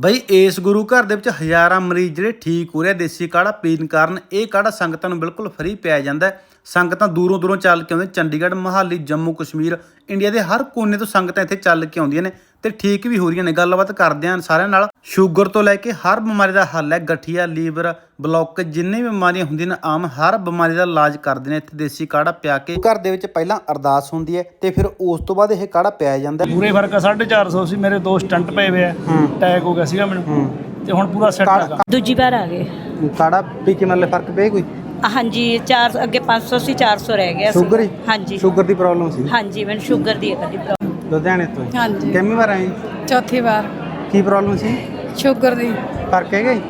ਬਈ, ਇਸ ਗੁਰੂ ਘਰ ਦੇ ਵਿੱਚ ਹਜ਼ਾਰਾਂ ਮਰੀਜ਼ ਜਿਹੜੇ ਠੀਕ ਹੋ ਰਹੇ ਆ, ਦੇਸੀ ਕਾੜਾ ਪੀਣ ਕਾਰਨ ਇਹ ਕਾੜਾ ਸੰਗਤਾਂ ਨੂੰ ਬਿਲਕੁਲ ਫ੍ਰੀ ਪਿਆ ਜਾਂਦਾ ਸੰਗਤਾਂ ਦੂਰੋਂ ਦੂਰੋਂ ਚੱਲ ਕੇ ਆਉਂਦੇ ਚੰਡੀਗੜ੍ਹ, ਮਹਾਲੀ, ਜੰਮੂ, ਕਸ਼ਮੀਰ, ਇੰਡੀਆ ਦੇ ਹਰ ਕੋਨੇ ਤੋਂ ਸੰਗਤਾਂ ਇੱਥੇ ਚੱਲ ਕੇ ਆਉਂਦੀਆਂ ਨੇ। ਤੇ ਠੀਕ ਵੀ ਹੋ ਰਹੀਆਂ ਨੇ। ਗੱਲਬਾਤ ਕਰਦੇ ਆਂ ਸਾਰਿਆਂ ਨਾਲ। ਸ਼ੂਗਰ ਤੋਂ ਲੈ ਕੇ ਹਰ ਬਿਮਾਰੀ ਦਾ ਹੱਲ ਹੈ। ਗਠੀਆ ਲੀਵਰ ਬਲੌਕ ਜਿੰਨੇ ਵੀ ਬਿਮਾਰੀਆਂ ਹੁੰਦੀਆਂ ਨੇ ਆਮ ਹਰ ਬਿਮਾਰੀ ਦਾ ਇਲਾਜ ਕਰਦੇ ਨੇ। ਇੱਥੇ ਦੇਸੀ ਕਾੜਾ ਪਿਆ ਕੇ ਘਰ ਦੇ ਵਿੱਚ ਪਹਿਲਾਂ ਅਰਦਾਸ ਹੁੰਦੀ ਹੈ ਤੇ ਫਿਰ ਉਸ ਤੋਂ ਬਾਅਦ ਇਹ ਕਾੜਾ ਪਿਆ ਜਾਂਦਾ ਹੈ। ਪੂਰੇ ਫ਼ਰਕ ਆ 450 ਸੀ ਮੇਰੇ ਦੋ ਸਟੰਟ ਪਏ ਹੋਏ ਆ। ਅਟੈਕ ਹੋ ਗਿਆ ਸੀਗਾ ਮੈਨੂੰ। ਤੇ ਹੁਣ ਪੂਰਾ ਸੈੱਟ ਕਾੜਾ- ਹੈਗਾ। ਦੂਜੀ ਵਾਰ ਆ ਗਏ। ਕਾੜਾ ਪੀ ਕੇ ਮਤਲਬ ਫ਼ਰਕ ਪਿਆ ਕੋਈ? ਹਾਂਜੀ 4 ਅੱਗੇ 500 ਸੀ 400 ਰਹਿ ਗਿਆ ਸੀ। ਸ਼ੂਗਰ ਹੀ? ਹਾਂਜੀ। ਸ਼ੂਗਰ ਦੀ ਪ੍ਰੋਬਲਮ ਸੀ। ਹਾਂਜੀ ਮੈਨੂੰ ਸ਼ੂਗਰ ਦੀ ਹੈ ਕਦੀ ਲੁਧਿਆਣੇ ਤੋਂ ਹੀ। ਹਾਂਜੀ। ਕਿੰਨੀ ਵਾਰ ਆਏ? ਚੌਥੀ ਵਾਰ। ਕੀ ਪ੍ਰੋਬਲਮ ਸੀ? ਸ਼ੂਗਰ ਦੀ। ਫ਼ਰਕ ਹੈਗਾ ਜੀ?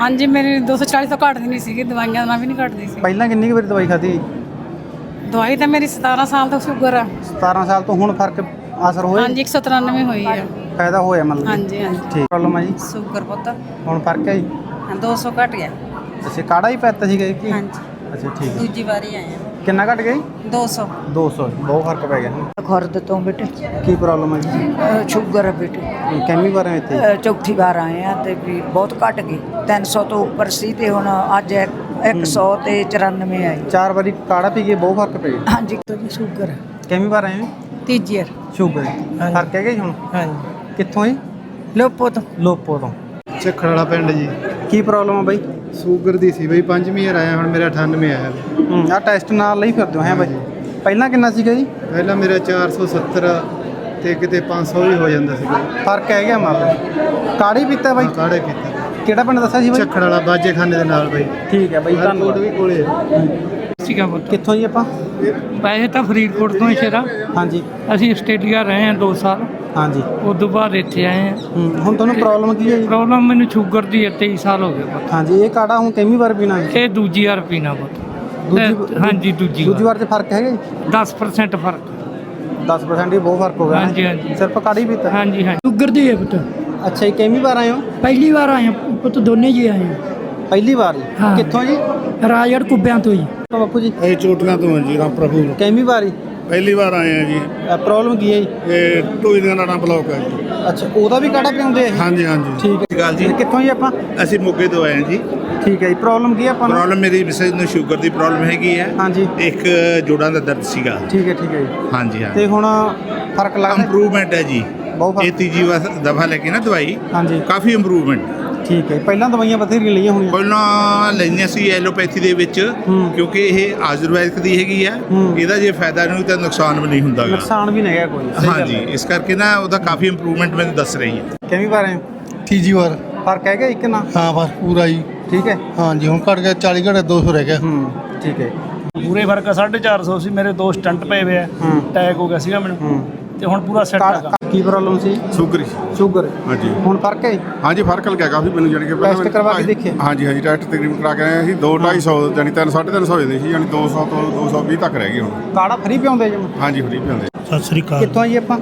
ਹਾਂਜੀ ਮੇਰੀ 240 ਤੋਂ ਘੱਟਦੀ ਨਹੀਂ ਸੀਗੀ ਦਵਾਈਆਂ ਨਾਲ ਵੀ ਨਹੀਂ ਘੱਟਦੀ ਸੀ। ਪਹਿਲਾਂ ਕਿੰਨੀ ਕੁ ਵਾਰੀ ਦਵਾਈ ਖਾਧੀ ਦਵਾਈ ਤਾਂ ਮੇਰੀ 17 ਸਾਲ ਤੋਂ ਸ਼ੂਗਰ ਆ। 17 ਸਾਲ ਤੋਂ ਹੁਣ ਫ਼ਰਕ ਅਸਰ ਹੋਇਆ? ਹਾਂਜੀ 193 ਹੋਈ ਆ। ਫਾਇਦਾ ਹੋਇਆ ਮਤਲਬ ਹਾਂਜੀ ਹਾਂਜੀ। ਠੀਕ ਪ੍ਰੋਬਲਮ ਹੈ ਜੀ? ਸ਼ੂਗਰ ਪੁੱਤ ਹੁਣ ਫ਼ਰਕ ਹੈ ਜੀ? 200 ਘਟ ਗਿਆ। ਅੱਛਾ ਕਾੜਾ ਹੀ ਪੈਤਾ ਸੀਗਾ ਜੀ? ਕਿ ਹਾਂਜੀ। ਅੱਛਾ ਠੀਕ ਹੈ। ਦੂਜੀ ਵਾਰੀ ਆਏ ਆ। ਕਿੰਨਾ ਘਟ ਗਿਆ ਜੀ? 200 200 ਬਹੁਤ ਫ਼ਰਕ ਪੈ ਗਿਆ ਖੁਰਦ ਤੋਂ ਬੇਟੇ। ਕੀ ਪ੍ਰੋਬਲਮ ਹੈ ਜੀ? ਅਹ ਸ਼ੂਗਰ ਹੈ ਬੇਟੇ। ਕਿੰਨੀ ਵਾਰ ਆਏ ਇੱਥੇ? ਅਹ ਚੌਥੀ ਵਾਰ ਆਏ ਆ ਤੇ ਵੀ ਬਹੁਤ ਘਟ ਗਈ 300 ਤੋਂ ਉੱਪਰ ਸੀ ਤੇ ਹੁਣ ਅੱਜ ਇੱਕ- 100 ਤੇ 94 ਆਈ ਚਾਰ ਵਾਰੀ ਕਾੜਾ ਪੀ ਕੇ ਬਹੁਤ ਫ਼ਰਕ ਪੈ ਗਿਆ। ਹਾਂਜੀ। ਜੀ ਸ਼ੂਗਰ ਹੈ ਕਿੰਨੀ ਵਾਰ ਆਏ ਤੀਜੀ ਵਾਰ। ਸ਼ੂਗਰ। ਫ਼ਰਕ ਹੈਗਾ ਜੀ ਹੁਣ? ਹਾਂਜੀ। ਕਿੱਥੋਂ ਜੀ? ਲੋਪੋ ਤੋਂ। ਲੋਪੋ ਤੋਂ। ਵਾਲਾ ਪਿੰਡ ਜੀ। ਕੀ ਪ੍ਰੋਬਲਮ ਹੈ ਬਾਈ? ਸ਼ੂਗਰ ਦੀ ਸੀ ਬਈ ਪੰਜਵੀਂ ਵਾਰ ਆਇਆ ਹੁਣ ਮੇਰਾ 98 ਆਇਆ। ਹੂੰ ਆ ਟੈਸਟ ਨਾਲ ਲਈ ਫਿਰਦੇ ਹੋ ਹੈ ਬਾਈ? ਪਹਿਲਾਂ ਕਿੰਨਾ ਸੀਗਾ ਜੀ? ਪਹਿਲਾਂ ਮੇਰਾ 470 ਤੇ ਕਿਤੇ 500 ਵੀ ਹੋ ਜਾਂਦਾ ਸੀ ਫ਼ਰਕ ਹੈਗਾ ਮਤਲਬ ਕਾੜੀ ਪੀਤਾ ਬਾਈ? ਕਾੜੇ ਪੀਤਾ। ਕਿਹੜਾ ਪਿੰਡ ਦੱਸਿਆ ਸੀ ਬਾਈ? ਝੱਖੜ ਵਾਲਾ ਬਾਜੇ ਖਾਨੇ ਦੇ ਨਾਲ ਬਈ। ਠੀਕ ਹੈ ਬਾਈ ਧੰਨਵਾਦ। ਵੀ ਕੋਲੇ ਆ। ਸੀਗਾ ਪੁੱਤ। ਕਿੱਥੋਂ ਜੀ ਆਪਾਂ? ਵੈਸੇ ਤਾਂ ਫਰੀਦਕੋਟ ਤੋਂ ਹੀ ਸ਼ੇਰਾ ਹਾਂਜੀ। ਅਸੀਂ ਆਸਟ੍ਰੇਲੀਆ ਰਹੇ ਹਾਂ 2 ਸਾਲ। ਹਾਂਜੀ। ਉਸ ਤੋਂ ਬਾਅਦ ਇੱਥੇ ਆਏ ਹਾਂ। ਹੂੰ, ਹੁਣ ਤੁਹਾਨੂੰ ਪ੍ਰੋਬਲਮ ਕੀ ਹੈ ਜੀ? ਪ੍ਰੋਬਲਮ ਮੈਨੂੰ ਸ਼ੂਗਰ ਦੀ ਹੈ 23 ਸਾਲ ਹੋ ਗਏ ਪੁੱਤ। ਹਾਂਜੀ ਇਹ ਕਾੜਾ ਹੁਣ ਕਿੰਨੀ ਵਾਰ ਪੀਣਾ ਹੈ ਇਹ ਦੂਜੀ ਵਾਰ ਪੀਣਾ ਪੁੱਤ। ਦੂਜੀ ਇਹ- ਹਾਂਜੀ ਦੂਜੀ ਦੂਜੀ ਵਾਰ ਵਾਰ। 'ਚ ਫ਼ਰਕ ਹੈਗਾ ਜੀ? 10% ਫ਼ਰਕ। 10% ਹੀ ਬਹੁਤ ਫ਼ਰਕ ਹੋ ਗਿਆ? ਹਾਂਜੀ, ਹਾਂਜੀ। ਸਿਰਫ ਕਾੜਾ ਹੀ ਪੀਤਾ? ਹਾਂਜੀ ਹਾਂਜੀ। ਸ਼ੂਗਰ ਦੀ ਹੈ ਪੁੱਤ। ਅੱਛਾ ਜੀ ਕਿੰਨੀ ਵਾਰ ਆਏ ਹੋ? ਪਹਿਲੀ ਵਾਰ ਆਏ ਹਾਂ, ਪੁੱਤ ਦੋਨੇ ਜੀ ਆਏ ਹਾਂ। ਪਹਿਲੀ ਵਾਰ? ਜੀ ਹਾਂ। ਕਿੱਥੋਂ ਜੀ? ਰਾਜਗੜ੍ਹ ਕੁੱਬਿਆਂ ਤੋਂ ਜੀ। ਬਾਪੂ ਜੀ? ਇਹ ਚੋਟੀਆਂ ਤੋਂ ਹਾਂ ਜੀ ਰਾਮ ਪ੍ਰਭੂ ਕਿੰਨੀ ਵਾਰੀ? ਪਹਿਲੀ ਵਾਰ ਆਏ ਆ ਜੀ। ਪ੍ਰੋਬਲਮ ਕੀ ਹੈ ਜੀ? ਇਹ ਟੋਈ ਦੀਆਂ ਨਾੜਾਂ ਬਲੌਕ ਹੈ ਜੀ। ਅੱਛਾ ਉਹਦਾ ਵੀ ਕਾੜਾ ਪਿਆਉਂਦੇ ਆ? ਹਾਂਜੀ ਹਾਂਜੀ। ਠੀਕ ਹੈ। ਗੱਲ ਜੀ। ਕਿੱਥੋਂ ਜੀ ਆਪਾਂ? ਅਸੀਂ ਮੋਗੇ ਤੋਂ ਆਏ ਹਾਂ ਜੀ। ਠੀਕ ਹੈ ਜੀ ਪ੍ਰੋਬਲਮ ਕੀ ਹੈ ਆਪਾਂ ਨੂੰ? ਪ੍ਰੋਬਲਮ ਮੇਰੀ ਮਿਸੇਜ ਨੂੰ ਸ਼ੂਗਰ ਦੀ ਪ੍ਰੋਬਲਮ ਹੈਗੀ ਹੈ। ਹਾਂਜੀ। ਇੱਕ ਜੋੜਾਂ ਦਾ ਦਰਦ ਸੀਗਾ। ਠੀਕ ਹੈ ਠੀਕ ਹੈ ਜੀ। ਹਾਂਜੀ ਹਾਂ ਤੇ ਹੁਣ ਫ਼ਰਕ ਲੱਗਦਾ? ਇੰਪਰੂਵਮੈਂਟ ਹੈ ਜੀ। ਬਹੁਤ ਫ਼ਰਕ। ਇਹ ਤੀਜੀ ਵਾਰ ਦਫਾ ਲੈ ਕੇ ਨਾ ਦਵਾਈ। ਹਾਂਜੀ। ਕਾਫੀ ਇੰਪਰੂਵਮੈਂਟ ਠੀਕ ਹੈ। ਪਹਿਲਾਂ ਦਵਾਈਆਂ ਬਥੇਰੀਆਂ ਲਈਆਂ ਹੋਣੀਆਂ ਪਹਿਲਾਂ ਲੈਣੀਆਂ ਸੀ ਐਲੋਪੈਥੀ ਦੇ ਵਿੱਚ ਹੂੰ। ਕਿਉਂਕਿ ਇਹ ਆਯੁਰਵੈਦਿਕ ਦੀ ਹੈਗੀ ਆ। ਹੂੰ। ਇਹਦਾ ਜੇ ਫਾਇਦਾ ਨਹੀਂ ਤਾਂ ਨੁਕਸਾਨ ਵੀ ਨਹੀਂ ਹੁੰਦਾਗਾ ਨੁਕਸਾਨ ਵੀ ਨਹੀਂ ਹੈਗਾ ਕੋਈ। ਹਾਂਜੀ ਹੈ। ਇਸ ਕਰਕੇ ਨਾ ਉਹਦਾ ਕਾਫੀ ਇੰਪਰੂਵਮੈਂਟ ਮੈਨੂੰ ਦੱਸ ਰਹੀ ਹੈ। ਕਿੰਨੀ ਵਾਰ ਹੋ? ਤੀਜੀ ਵਾਰ। ਫ਼ਰਕ ਹੈਗਾ ਇੱਕ ਨਾ? ਹਾਂ ਬਸ ਪੂਰਾ ਜੀ। ਠੀਕ ਹੈ। ਹਾਂਜੀ ਹੁਣ ਘਟ ਗਿਆ 40 ਘੜੇ 200 ਰਹਿ ਗਿਆ। ਹੂੰ ਠੀਕ ਹੈ। ਪੂਰੇ ਫ਼ਰਕ ਆ 450 ਸੀ ਮੇਰੇ ਦੋ ਸਟੰਟ ਪਏ ਹੋਏ ਆ। ਹੂੰ। ਅਟੈਕ ਹੋ ਗਿਆ ਸੀਗਾ ਮੈਨੂੰ। ਹੂੰ। ਤੇ ਹੁਣ ਪੂਰਾ ਸੈੱਟ ਹੈਗਾ। ਕਾ- ਪ੍ਰੋਬਲਮ ਸੀ? ਸ਼ੂਗਰ ਸ਼ੂਗਰ ਹਾਂਜੀ। ਹੁਣ ਫ਼ਰਕ ਹੈ? ਹਾਂਜੀ ਫ਼ਰਕ ਲੱਗਿਆ ਕਾਫੀ ਮੈਨੂੰ ਜਾਨੀ ਕਿ ਟੈਸਟ ਕਰਵਾ ਕੇ ਦੇਖਿਆ? ਹਾਂਜੀ ਹਾਂਜੀ ਟੈਸਟ ਤਕਰੀਬਨ ਕਰਾ ਕੇ ਆਏ ਸੀ 2 250 ਜਾਨੀ 3 350 ਹੋ ਜਾਂਦੇ ਸੀ ਜਾਨੀ 200 ਤੋਂ 220 ਤੱਕ ਰਹਿ ਗਏ ਹੁਣ। ਕਾੜਾ ਫਰੀ ਪਿਆਉਂਦੇ ਜੀ ਹਾਂਜੀ ਫਰੀ ਪਿਆਉਂਦੇ। ਸਤਿ ਸ੍ਰੀ ਅਕਾਲ। ਕਿੱਥੋਂ ਜੀ ਆਪਾਂ?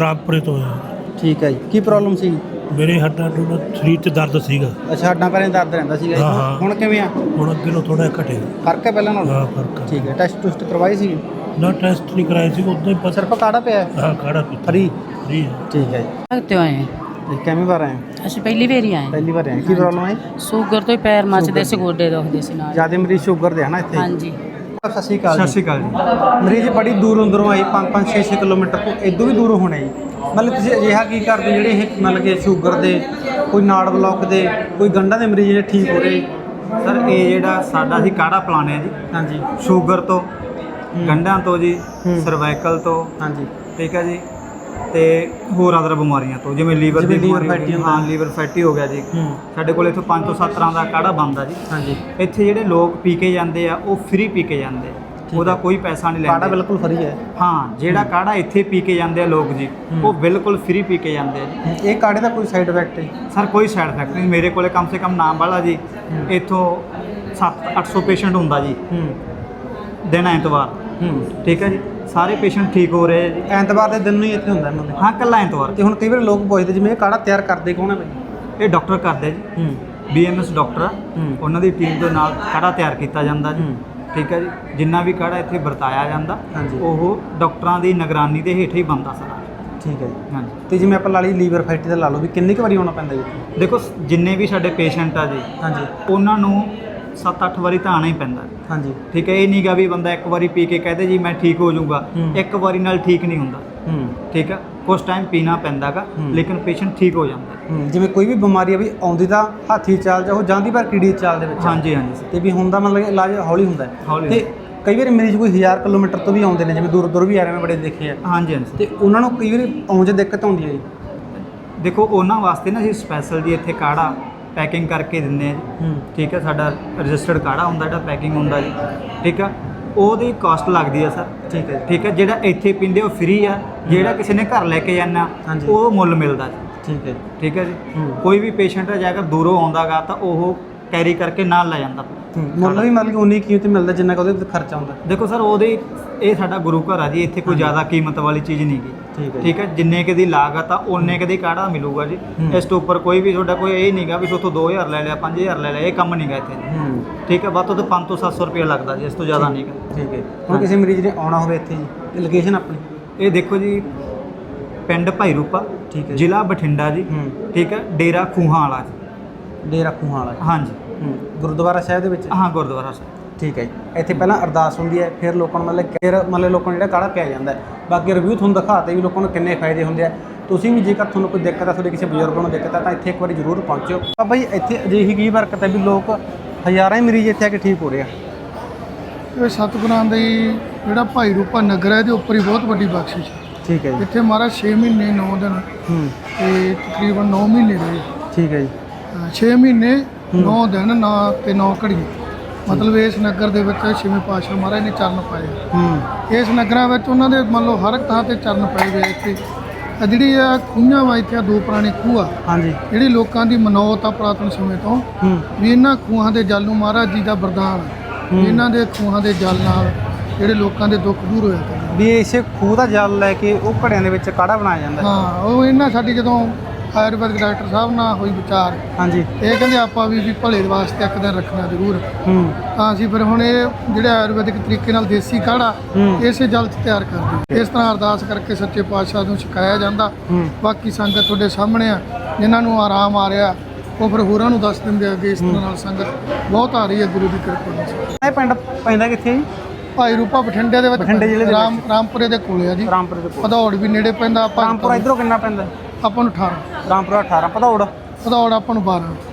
ਰਾਮਪੁਰੇ ਤੋਂ ਆਇਆ। ਠੀਕ ਹੈ ਜੀ। ਕੀ ਪ੍ਰੋਬਲਮ ਸੀ? ਮੇਰੇ ਹੱਡਾਂ ਨੂੰ ਸਰੀਰ 'ਚ ਦਰਦ ਸੀਗਾ। ਅੱਛਾ ਹੱਡਾਂ ਪੈਰਾਂ 'ਚ ਦਰਦ ਰਹਿੰਦਾ ਸੀਗਾ ਜੀ। ਹਾਂ, ਹਾਂ। ਹੁਣ ਕਿਵੇਂ ਆ? ਹੁਣ ਅੱਗੇ ਨੂੰ ਥੋੜਾ ਘਟੇ ਫ਼ਰਕ ਹੈ ਪਹਿਲਾਂ ਨਾਲੋਂ? ਹਾਂ ਫ਼ਰਕ ਆ। ਠੀਕ ਹੈ ਟੈਸਟ ਟੁਸਟ ਕਰਵਾਏ ਸੀ? ਨਾ ਟੈਸਟ ਨਹੀਂ ਕਰਾਇਆ ਸੀ ਉਦੋਂ ਹੀ ਪਤਾ ਸਿਰਫ ਕਾੜਾ ਪਿਆ ਹੈ? ਹਾਂ ਕਾੜਾ ਪੀਤਾ ਫਰੀ? ਫਰੀ ਹੈ। ਠੀਕ ਹੈ ਜੀ। ਤੇ ਆਏ ਇਹ ਕਿੰਨੀ ਵਾਰ ਆਏ ਹੋ? ਅਸੀਂ ਪਹਿਲੀ ਵਾਰੀ ਆਏ ਪਹਿਲੀ ਵਾਰ ਆਏ ਕੀ ਪ੍ਰੋਬਲਮ ਹੈ ਸ਼ੂਗਰ ਤੋਂ ਹੀ ਪੈਰ ਮੱਚਦੇ ਸੀ ਗੋਡੇ ਦੁਖਦੇ ਸੀ ਨਾਲ। ਜ਼ਿਆਦਾ ਮਰੀਜ਼ ਸ਼ੂਗਰ ਦੇ ਹੈ ਨਾ ਇੱਥੇ? ਹਾਂਜੀ। ਸਤਿ ਸ਼੍ਰੀ ਅਕਾਲ ਸਤਿ ਸ਼੍ਰੀ ਅਕਾਲ ਜੀ। ਮਰੀਜ਼ ਬੜੀ ਦੂਰ ਅੰਦਰੋਂ ਆਏ 5 5 6 6 ਕਿਲੋਮੀਟਰ ਤੋਂ ਇਦੋਂ ਵੀ ਦੂਰੋਂ ਹੋਣੇ ਜੀ। ਮਤਲਬ ਤੁਸੀਂ ਅਜਿਹਾ ਕੀ ਕਰਦੇ ਜਿਹੜੇ ਇਹ ਮਤਲਬ ਕਿ ਸ਼ੂਗਰ ਦੇ ਕੋਈ ਨਾੜ ਬਲੌਕ ਦੇ ਕੋਈ ਗੰਢਾਂ ਦੇ ਮਰੀਜ਼ ਜਿਹੜੇ ਠੀਕ ਹੋ ਰਹੇ? ਸਰ ਇਹ ਜਿਹੜਾ ਸਾਡਾ ਅਸੀਂ ਕਾੜਾ ਪਲਾਣੇ ਆ ਜੀ। ਹਾਂਜੀ। ਸ਼ੂਗਰ ਤੋਂ ਗੰਢਾਂ ਤੋਂ ਜੀ ਹੂੰ। ਸਰਵਾਈਕਲ ਤੋਂ। ਹਾਂਜੀ। ਠੀਕ ਹੈ ਜੀ? ਤੇ ਹੋਰ ਅਦਰ ਬਿਮਾਰੀਆਂ ਤੋਂ ਜਿਵੇਂ ਲੀਵਰ ਦੀ ਜਿਵੇਂ liver ਬਿਮਾਰੀ ਹੋ fatty ਗਈ, ਹੁੰਦਾ। ਹਾਂ ਲੀਵਰ ਫੈਟੀ ਹੋ ਗਿਆ ਜੀ। ਹੂੰ। ਸਾਡੇ ਕੋਲ ਇੱਥੋਂ 5 ਤੋਂ 7 ਤਰ੍ਹਾਂ ਦਾ ਕਾੜਾ ਬਣਦਾ ਜੀ। ਹਾਂਜੀ। ਇੱਥੇ ਜਿਹੜੇ ਲੋਕ ਪੀ ਕੇ ਜਾਂਦੇ ਆ ਉਹ ਫ੍ਰੀ ਪੀ ਕੇ ਜਾਂਦੇ ਆ। ਉਹਦਾ ਕੋਈ ਪੈਸਾ ਨਹੀਂ ਕਾੜਾ ਲੈਂਦੇ ਬਿਲਕੁਲ ਫਰੀ ਹੈ। ਹਾਂ ਜਿਹੜਾ ਕਾੜਾ ਇੱਥੇ ਪੀ ਕੇ ਜਾਂਦੇ ਆ ਲੋਕ ਜੀ ਉਹ ਬਿਲਕੁਲ ਫ੍ਰੀ ਪੀ ਕੇ ਜਾਂਦੇ ਆ ਜੀ। ਇਹ ਕਾੜੇ ਦਾ ਕੋਈ ਸਾਈਡ ਇਫੈਕਟ ਹੈ? ਸਰ ਕੋਈ ਸਾਈਡ ਇਫੈਕਟ ਨਹੀਂ। ਮੇਰੇ ਕੋਲੇ ਕਮ ਸੇ ਕਮ ਨਾਮ ਵਾਲਾ ਜੀ। ਇੱਥੋਂ 7 800 ਪੇਸ਼ੈਂਟ ਹੁੰਦਾ ਜੀ। ਹੂੰ। ਦਿਨ ਐਤਵਾਰ। ਹੂੰ। ਠੀਕ ਹੈ ਜੀ? ਸਾਰੇ ਪੇਸ਼ੈਂਟ ਠੀਕ ਹੋ ਰਹੇ ਆ ਜੀ। ਐਤਵਾਰ ਦੇ ਦਿਨ ਨੂੰ ਹੀ ਇੱਥੇ ਹੁੰਦਾ ਇਹਨਾਂ ਦੇ। ਹਾਂ ਕੱਲਾ ਐਤਵਾਰ। ਤੇ ਹੁਣ ਕਈ ਵਾਰ ਲੋਕ ਪੁੱਛਦੇ ਜਿਵੇਂ ਇਹ ਕਾੜਾ ਤਿਆਰ ਕਰਦੇ ਕੌਣ ਹੈ ਬਈ? ਇਹ ਡਾਕਟਰ ਕਰਦੇ ਜੀ। ਹੂੰ। ਬੀਐਮਐਸ ਡਾਕਟਰ ਆ। ਹੂੰ। ਉਹਨਾਂ ਦੀ ਟੀਮ ਦੇ ਨਾਲ ਕਾੜਾ ਤਿਆਰ ਕੀਤਾ ਜਾਂਦਾ ਜੀ। ਹੂੰ। ਠੀਕ ਹੈ ਜੀ? ਜਿੰਨਾ ਵੀ ਕਾੜਾ ਇੱਥੇ ਵਰਤਾਇਆ ਜਾਂਦਾ ਹਾਂਜੀ। ਉਹ ਡਾਕਟਰਾਂ ਦੀ ਨਿਗਰਾਨੀ ਦੇ ਹੇਠ ਹੀ ਬਣਦਾ ਸਾਰਾ। ਠੀਕ ਹੈ ਜੀ। ਹਾਂਜੀ। ਤੇ ਜਿਵੇਂ ਆਪਾਂ ਲਾ ਲਈ ਲੀਵਰ ਫੈਟੀ ਦਾ ਲਾ ਲਓ ਵੀ ਕਿੰਨੀ ਕੁ ਵਾਰੀ ਆਉਣਾ ਪੈਂਦਾ ਜੀ? ਦੇਖੋ ਸ- ਜਿੰਨੇ ਵੀ ਸਾਡੇ ਪੇਸ਼ੈਂਟ ਆ ਜੀ ਹਾਂਜੀ। ਉਹਨਾਂ ਨੂੰ 7-8 ਵਾਰੀ ਤਾਂ ਆਣਾ ਹੀ ਪੈਂਦਾ। ਹਾਂਜੀ। ਠੀਕ ਹੈ ਇਹ ਨਹੀਂਗਾ ਵੀ ਬੰਦਾ ਇੱਕ ਵਾਰੀ ਪੀ ਕੇ ਕਹਦੇ ਜੀ ਮੈਂ ਠੀਕ ਹੋ ਜਾਊਗਾ। ਇੱਕ ਵਾਰੀ ਨਾਲ ਠੀਕ ਨਹੀਂ ਹੁੰਦਾ। ਹੂੰ। ਠੀਕ ਹੈ ਕੁਝ ਟਾਈਮ ਪੀਣਾ ਪੈਂਦਾਗਾ। ਲੇਕਿਨ ਪੇਸ਼ੈਂਟ ਠੀਕ ਹੋ ਜਾਂਦਾ। ਜਿਵੇਂ ਕੋਈ ਵੀ ਬਿਮਾਰੀ ਆ ਵੀ ਆਉਂਦੀ ਤਾਂ ਹਾਥੀ ਚਾਲ ਜਾਂ ਉਹ ਜਾਂਦੀ ਪਰ ਕੀੜੀ ਚਾਲ ਦੇ ਵਿੱਚ। ਹਾਂਜੀ ਹਾਂਜੀ। ਤੇ ਵੀ ਹੁੰਦਾ ਮਤਲਬ ਇਲਾਜ ਹੌਲੀ ਹੁੰਦਾ ਤੇ ਕਈ ਵਾਰੀ ਮਰੀਜ਼ ਕੋਈ 1000 ਕਿਲੋਮੀਟਰ ਤੋਂ ਵੀ ਆਉਂਦੇ ਨੇ ਜਿਵੇਂ ਦੂਰ ਦੂਰ ਵੀ ਆ ਰਹੇ ਮੈਂ ਬੜੇ ਦੇਖੇ ਆ। ਹਾਂਜੀ ਹਾਂਜੀ। ਤੇ ਉਹਨਾਂ ਨੂੰ ਕਈ ਵਾਰੀ ਆਉਣ 'ਚ ਦਿੱਕਤ ਆਉਂਦੀ ਹੈ ਜੀ। ਦੇਖੋ ਉਹਨਾਂ ਵਾਸਤੇ ਨਾ ਅਸੀਂ ਸਪੈਸ਼ਲ ਜੀ ਇੱਥੇ ਕਾੜਾ ਪੈਕਿੰਗ ਕਰਕੇ ਦਿੰਦੇ ਆ ਜੀ। ਠੀਕ ਹੈ ਸਾਡਾ ਰਜਿਸਟਰਡ ਕਾੜਾ ਹੁੰਦਾ ਜਿਹੜਾ ਪੈਕਿੰਗ ਹੁੰਦਾ ਜੀ। ਠੀਕ ਹੈ ਉਹਦੀ ਕਾਸਟ ਲੱਗਦੀ ਹੈ ਸਰ। ਠੀਕ ਹੈ ਠੀਕ ਹੈ ਜਿਹੜਾ ਇੱਥੇ ਪੀਂਦੇ ਉਹ ਫ੍ਰੀ ਆ। ਜਿਹੜਾ ਕਿਸੇ ਨੇ ਘਰ ਲੈ ਕੇ ਜਾਣਾ। ਉਹ ਮੁੱਲ ਮਿਲਦਾ ਜੀ। ਠੀਕ ਹੈ ਠੀਕ ਹੈ ਜੀ। ਕੋਈ ਵੀ ਪੇਸ਼ੈਂਟ ਜੇਕਰ ਦੂਰੋਂ ਆਉਂਦਾਗਾ ਤਾਂ ਉਹ ਕੈਰੀ ਕਰਕੇ ਨਾਲ ਲੈ ਜਾਂਦਾ। ਮੁੱਲ ਵੀ ਮਤਲਬ ਕਿ ਉਨੀ ਕੀਮਤ ਮਿਲਦਾ ਜਿੰਨਾ ਕਿ ਉਹਦੇ ਤੇ ਖਰਚਾ ਹੁੰਦਾ। ਦੇਖੋ ਸਰ ਉਹਦੇ ਇਹ ਸਾਡਾ ਗੁਰੂ ਘਰ ਆ ਜੀ ਇੱਥੇ ਕੋਈ ਜ਼ਿਆਦਾ ਕੀਮਤ ਵਾਲੀ ਚੀਜ਼ ਨਹੀਂ ਗੀ। ਠੀਕ ਹੈ ਜੀ। ਠੀਕ ਹੈ ਜਿੰਨੇ ਕੁ ਦੀ ਲਾਗਤ ਆ ਉਹਨੇ ਕੁ ਦੀ ਕਾੜਾ ਮਿਲੂਗਾ ਜੀ। ਹੂੰ। ਇਸ ਤੋਂ ਉੱਪਰ ਕੋਈ ਵੀ ਤੁਹਾਡਾ ਕੋਈ ਇਹ ਨਹੀਂਗਾ ਵੀ ਸੋਥੋਂ 2000 ਲੈ ਲਿਆ 5000 ਲੈ ਲਿਆ ਇਹ ਕੰਮ ਨਹੀਂਗਾ ਇੱਥੇ। ਜੀ ਹੂੰ। ਠੀਕ ਹੈ ਵੱਧ ਤੋਂ ਵੱਧ 500 ਤੋਂ 700 ਰੁਪਏ ਲੱਗਦਾ ਜੀ ਇਸ ਤੋਂ ਜ਼ਿਆਦਾ ਨਹੀਂਗਾ ਠੀਕ ਹੈ। ਹੁਣ ਕਿਸੇ ਮਰੀਜ਼ ਨੇ ਆਉਣਾ ਹੋਵੇ ਇੱਥੇ ਜੀ ਲੋਕੇਸ਼ਨ ਆਪਣੀ? ਇਹ ਦੇਖੋ ਜੀ ਪਿੰਡ ਭਾਈ ਰੂਪਾ ਠੀਕ ਹੈ ਜੀ। ਜ਼ਿਲ੍ਹਾ ਬਠਿੰਡਾ ਜੀ। ਹੂੰ। ਠੀਕ ਹੈ ਡੇਰਾ ਖੂਹਾਂ ਵਾਲਾ ਜੀ। ਡੇਰਾ ਖੂਹਾਂ ਵਾਲਾ ਹਾਂਜੀ। ਗੁਰਦੁਆਰਾ ਸਾਹਿਬ ਦੇ ਵਿੱਚ? ਹਾਂ ਗੁਰਦੁਆਰਾ ਸਾਹਿਬ। ਠੀਕ ਹੈ ਜੀ। ਇੱਥੇ ਪਹਿਲਾਂ ਅਰਦਾਸ ਹੁੰਦੀ ਹੈ ਫਿਰ ਲੋਕਾਂ ਨੂੰ ਮਤਲਬ ਫਿਰ ਮਤਲਬ ਲੋਕਾਂ ਨੂੰ ਜਿਹੜਾ ਕਾੜਾ ਪਿਆ ਜਾਂਦਾ ਹੈ। ਬਾਕੀ ਰਿਵਿਊ ਤੁਹਾਨੂੰ ਦਿਖਾਤੇ ਵੀ ਲੋਕਾਂ ਨੂੰ ਕਿੰਨੇ ਫਾਇਦੇ ਹੁੰਦੇ ਆ। ਤੁਸੀਂ ਵੀ ਜੇਕਰ ਤੁਹਾਨੂੰ ਕੋਈ ਦਿੱਕਤ ਆ ਤੁਹਾਡੇ ਕਿਸੇ ਬਜ਼ੁਰਗ ਨੂੰ ਦਿੱਕਤ ਆ ਤਾਂ ਇੱਥੇ ਇੱਕ ਵਾਰੀ ਜ਼ਰੂਰ ਪਹੁੰਚਿਓ। ਆ ਬਾਈ ਇੱਥੇ ਅਜਿਹੀ ਕੀ ਬਰਕਤ ਹੈ ਵੀ ਲੋਕ ਹਜ਼ਾਰਾਂ ਹੀ ਮਰੀਜ਼ ਇੱਥੇ ਆ ਕੇ ਠੀਕ ਹੋ ਰਹੇ ਆ? ਇਹ ਸਤਿਗੁਰਾਂ ਦੀ ਜਿਹੜਾ ਭਾਈ ਰੂਪਾ ਨਗਰ ਹੈ ਇਹਦੇ ਉੱਪਰ ਹੀ ਬਹੁਤ ਵੱਡੀ ਬਖਸ਼ਿਸ਼ ਹੈ। ਠੀਕ ਹੈ ਜੀ। ਇੱਥੇ ਮਹਾਰਾਜ 6 ਮਹੀਨੇ 9 ਦਿਨ ਹੂੰ। ਤੇ ਤਕਰੀਬਨ 9 ਮਹੀਨੇ ਰਹੇ। ਠੀਕ ਹੈ ਜੀ। 6 ਮਹੀਨੇ 9 ਦਿਨ ਨਾ ਤੇ 9 ਘੜੀਆਂ ਮਤਲਬ ਇਸ ਨਗਰ ਦੇ ਵਿੱਚ ਛੇਵੇਂ ਪਾਤਸ਼ਾਹ ਮਹਾਰਾਜ ਨੇ ਚਰਨ ਪਾਏ ਹੂੰ। ਇਸ ਨਗਰਾਂ ਵਿੱਚ ਉਹਨਾਂ ਦੇ ਮੰਨ ਲਓ ਹਰ ਇੱਕ ਥਾਂ ਤੇ ਚਰਨ ਪਏ ਗਏ ਇੱਥੇ। ਆ ਜਿਹੜੀ ਆ ਖੂਹਾਂ ਵਾ ਇੱਥੇ ਦੋ ਪੁਰਾਣੇ ਖੂਹ। ਆ ਹਾਂਜੀ। ਜਿਹੜੀ ਲੋਕਾਂ ਦੀ ਮਨੌਤ ਆ ਪੁਰਾਤਨ ਸਮੇਂ ਤੋਂ ਵੀ ਇਹਨਾਂ ਖੂਹਾਂ ਦੇ ਜਲ ਨੂੰ ਮਹਾਰਾਜ ਜੀ ਦਾ ਵਰਦਾਨ ਆ। ਇਹਨਾਂ ਦੇ ਖੂਹਾਂ ਦੇ ਜਲ ਨਾਲ ਜਿਹੜੇ ਲੋਕਾਂ ਦੇ ਦੁੱਖ ਦੂਰ ਹੋਇਆ ਕਰਦੇ ਵੀ ਇਸੇ ਖੂਹ ਦਾ ਜਲ ਲੈ ਕੇ ਉਹ ਘੜਿਆਂ ਦੇ ਵਿੱਚ ਕਾੜਾ ਬਣਾਇਆ ਜਾਂਦਾ। ਹੈ। ਹਾਂ ਉਹ ਇਹਨਾਂ ਸਾਡੀ ਜਦੋਂ ਆਯੁਰਵੈਦਿਕ ਡਾਕਟਰ ਸਾਹਿਬ ਨਾਲ ਹੋਈ ਵਿਚਾਰ। ਹਾਂਜੀ। ਇਹ ਕਹਿੰਦੇ ਆਪਾਂ ਵੀ ਵੀ ਭਲੇ ਵਾਸਤੇ ਇੱਕ ਦਿਨ ਰੱਖਣਾ ਜ਼ਰੂਰ। ਹੂੰ। ਤਾਂ ਅਸੀਂ ਫਿਰ ਹੁਣ ਇਹ ਜਿਹੜੇ ਆਯੁਰਵੈਦਿਕ ਤਰੀਕੇ ਨਾਲ ਦੇਸੀ ਕਾੜਾ। ਇਸੇ ਜਲ 'ਚ ਤਿਆਰ ਕਰਦੇ ਇਸ ਤਰ੍ਹਾਂ ਅਰਦਾਸ ਕਰਕੇ ਸੱਚੇ ਪਾਤਸ਼ਾਹ ਨੂੰ ਛਕਾਇਆ ਜਾਂਦਾ। ਬਾਕੀ ਸੰਗਤ ਤੁਹਾਡੇ ਸਾਹਮਣੇ ਆ ਜਿਨ੍ਹਾਂ ਨੂੰ ਆਰਾਮ ਆ ਰਿਹਾ ਉਹ ਫਿਰ ਹੋਰਾਂ ਨੂੰ ਦੱਸ ਦਿੰਦੇ ਆ ਕਿ ਇਸ ਤਰ੍ਹਾਂ ਨਾਲ ਸੰਗਤ। ਬਹੁਤ ਆ ਰਹੀ ਹੈ ਗੁਰੂ ਦੀ ਕਿਰਪਾ ਨਾਲ। ਇਹ ਪਿੰਡ ਪੈਂਦਾ ਕਿੱਥੇ ਜੀ? ਭਾਈ ਰੂਪਾ ਬਠਿੰਡੇ ਦੇ ਵਿੱਚ ਬਠਿੰਡੇ ਜ਼ਿਲ੍ਹੇ ਦੇ ਰਾਮ ਰਾਮਪੁਰੇ ਦੇ ਕੋਲੇ ਆ ਜੀ। ਰਾਮਪੁਰ ਦੇ ਕੋਲ। ਭਦੌੜ ਵੀ ਨੇੜੇ ਪੈਂਦਾ ਆਪਾਂ ਰਾਮਪੁਰਾ ਇਧਰੋਂ ਕਿੰਨਾ ਪੈਂਦਾ? ਆਪਾਂ ਨੂੰ 18 ਰਾਮਪੁਰਾ 18 ਭਦੌੜ? ਭਦੌੜ ਆਪਾਂ ਨੂੰ 12